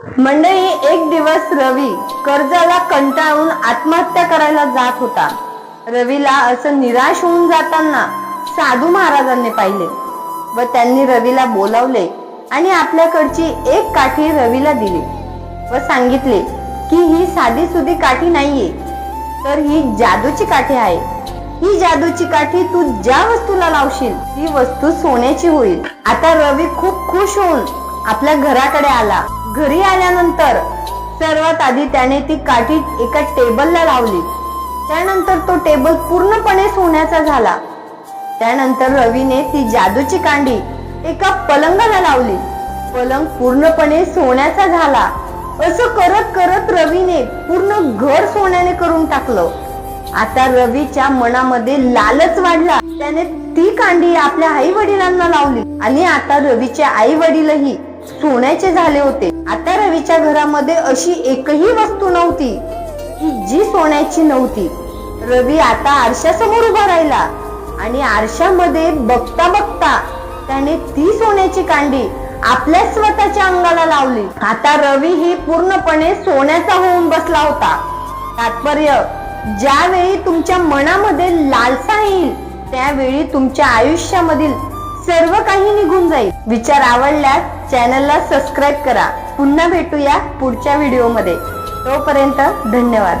मंडळी एक दिवस रवी कर्जाला कंटाळून आत्महत्या करायला जात होता. रवीला असं निराश होऊन जाताना साधू महाराजांनी पाहिले व त्यांनी रवीला बोलावले आणि आपल्याकडची एक काठी रवीला दिली व सांगितले की ही साधी सुधी काठी नाहीये तर ही जादूची काठी आहे. ही जादूची काठी तू ज्या वस्तूला लावशील ती वस्तू सोन्याची होईल. आता रवी खूप खुश होऊन आपल्या घराकडे आला. घरी आल्यानंतर सर्वात आधी त्याने ती काठी एका टेबलला लावली. त्यानंतर तो टेबल पूर्णपणे सोन्याचा झाला. त्यानंतर रवीने ती जादूची कांडी एका पलंगाला लावली. पलंग पूर्णपणे सोन्याचा झाला. असं करत करत रवीने पूर्ण घर सोन्याने करून टाकलं. आता रवीच्या मनामध्ये लालच वाढला. त्याने ती कांडी आपल्या आई वडिलांना लावली आणि आता रवीचे आई वडीलही सोन्याचे झाले होते. आता रवीच्या घरामध्ये अशी एकही वस्तू नव्हती की जी सोन्याची नव्हती. रवी आता आरशासमोर उभा राहिला आणि आरशामध्ये बघता बघता त्याने ती सोन्याची कांडी आपल्या स्वतःच्या अंगाला लावली. आता रवी ही पूर्णपणे सोन्याचा होऊन बसला होता. तात्पर्य ज्यावेळी तुमच्या मनामध्ये लालसा येईल त्यावेळी तुमच्या आयुष्यामधील सर्व होऊन जाईल. विचार आवडल्यास चॅनलला सबस्क्राईब करा. पुन्हा भेटूया पुढच्या व्हिडिओमध्ये तोपर्यंत धन्यवाद.